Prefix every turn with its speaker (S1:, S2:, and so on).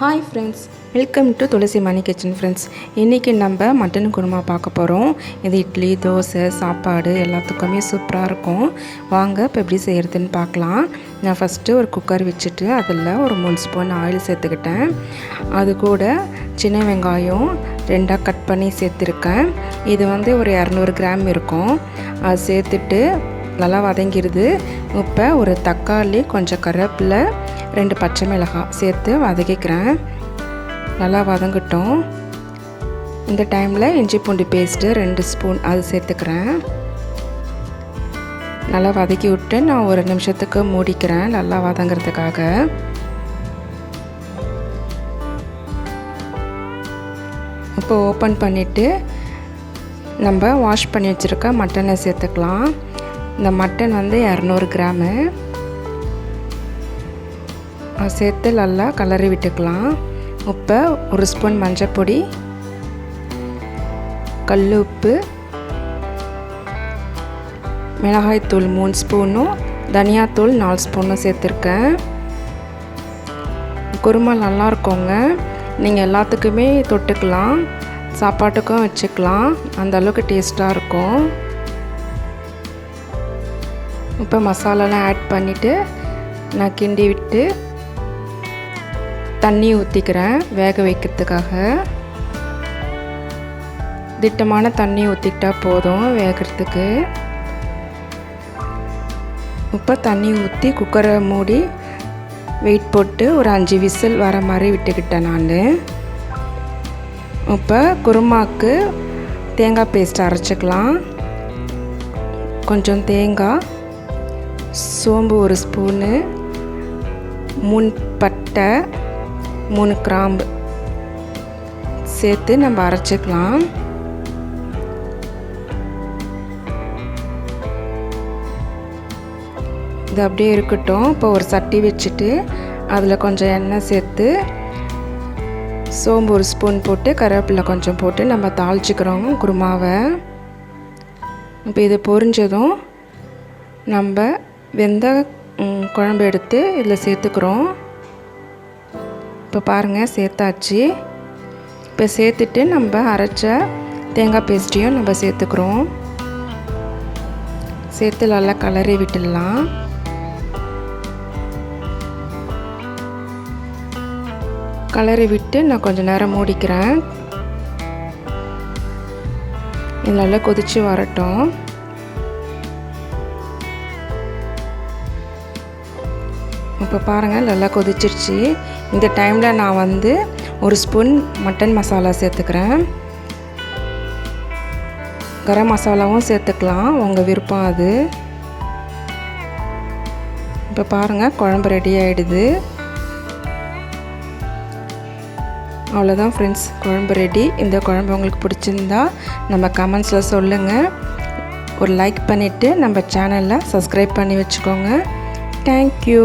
S1: Hi friends welcome to Tulasi Mani kitchen friends இன்றைக்கி நம்ம mutton kurma பார்க்க போகிறோம் இது இட்லி தோசை சாப்பாடு எல்லாத்துக்குமே சூப்பராக இருக்கும். வாங்க இப்போ எப்படி செய்கிறதுன்னு பார்க்கலாம். நான் ஃபஸ்ட்டு ஒரு குக்கர் வச்சுட்டு அதில் ஒரு மூணு ஸ்பூன் ஆயில் சேர்த்துக்கிட்டேன். அது கூட சின்ன வெங்காயம் ரெண்டாக கட் பண்ணி சேர்த்துருக்கேன். இது வந்து ஒரு இரநூறு கிராம் இருக்கும். அது சேர்த்துட்டு நல்லா வதங்கிடுது இப்போ ஒரு தக்காளி கொஞ்சம் கருவேப்பிலை ரெண்டு பச்சை மிளகாய் சேர்த்து வதக்கிக்கிறேன். நல்லா வதங்கட்டும். இந்த டைமில் இஞ்சி பூண்டு பேஸ்ட்டு ரெண்டு ஸ்பூன் அது சேர்த்துக்கிறேன். நல்லா வதக்கி விட்டு நான் ஒரு நிமிஷத்துக்கு மூடிக்கிறேன் நல்லா வதங்கிறதுக்காக. இப்போ ஓப்பன் பண்ணிவிட்டு நம்ம வாஷ் பண்ணி வச்சுருக்க மட்டனை சேர்த்துக்கலாம். இந்த மட்டன் வந்து இரநூறு கிராமு. சேர்த்து நல்லா கலரி விட்டுக்கலாம். இப்போ ஒரு ஸ்பூன் மஞ்சள் பொடி கல் உப்பு மிளகாய்த்தூள் மூணு ஸ்பூனும் தனியாத்தூள் நாலு ஸ்பூனும் சேர்த்துருக்கேன். குருமா நல்லா இருக்குங்க. நீங்கள் எல்லாத்துக்குமே தொட்டுக்கலாம். சாப்பாட்டுக்கும் வச்சுக்கலாம். அந்த அளவுக்கு டேஸ்ட்டாக இருக்கும். இப்போ மசாலாலாம் ஆட் பண்ணிவிட்டு நான் கிண்டி விட்டு தண்ணி ஊற்றிக்கிறேன் வேக வைக்கிறதுக்காக. திட்டமான தண்ணி ஊற்றிக்கிட்டா போதும் வேகிறதுக்கு. இப்போ தண்ணி ஊற்றி குக்கரை மூடி வெயிட் போட்டு ஒரு அஞ்சு விசில் வர மாதிரி விட்டுக்கிட்டேன் நான். இப்போ குருமாக்கு தேங்காய் பேஸ்ட் அரைச்சிக்கலாம். கொஞ்சம் தேங்காய் சோம்பு ஒரு ஸ்பூனு முன் பட்டை மூணு கிராம்பு சேர்த்து நம்ம அரைச்சிக்கலாம். இது அப்படியே இருக்கட்டும். இப்போ ஒரு சட்டி வச்சுட்டு அதில் கொஞ்சம் எண்ணெய் சேர்த்து சோம்பு ஒரு ஸ்பூன் போட்டு கருவேப்பிலை கொஞ்சம் போட்டு நம்ம தாளிச்சிக்கிறோம் குருமாவை. இப்போ இது பொரிஞ்சதும் நம்ம வெந்த குழம்பு எடுத்து இதில் சேர்த்துக்கிறோம். இப்போ பாருங்கள் சேர்த்தாச்சு. இப்போ சேர்த்துட்டு நம்ம அரைச்ச தேங்காய் பேஸ்ட்டையும் நம்ம சேர்த்துக்கிறோம். சேர்த்து நல்லா கலரி விட்டுடலாம். கலரி விட்டு நான் கொஞ்சம் நேரம் மூடிக்கிறேன். இது நல்லா கொதித்து வரட்டும். இப்போ பாருங்கள் நல்லா கொதிச்சிருச்சு. இந்த டைமில் நான் வந்து ஒரு ஸ்பூன் மட்டன் மசாலா சேர்த்துக்கிறேன். கரம் மசாலாவும் சேர்த்துக்கலாம் உங்கள் விருப்பம் அது. இப்போ பாருங்கள் குழம்பு ரெடி ஆகிடுது அவ்வளோதான் ஃப்ரெண்ட்ஸ் குழம்பு ரெடி இந்த குழம்பு உங்களுக்கு பிடிச்சிருந்தா நம்ம கமெண்ட்ஸில் சொல்லுங்கள் ஒரு லைக் பண்ணிவிட்டு நம்ம சேனலில் சப்ஸ்கிரைப் பண்ணி வச்சுக்கோங்க. தேங்க்யூ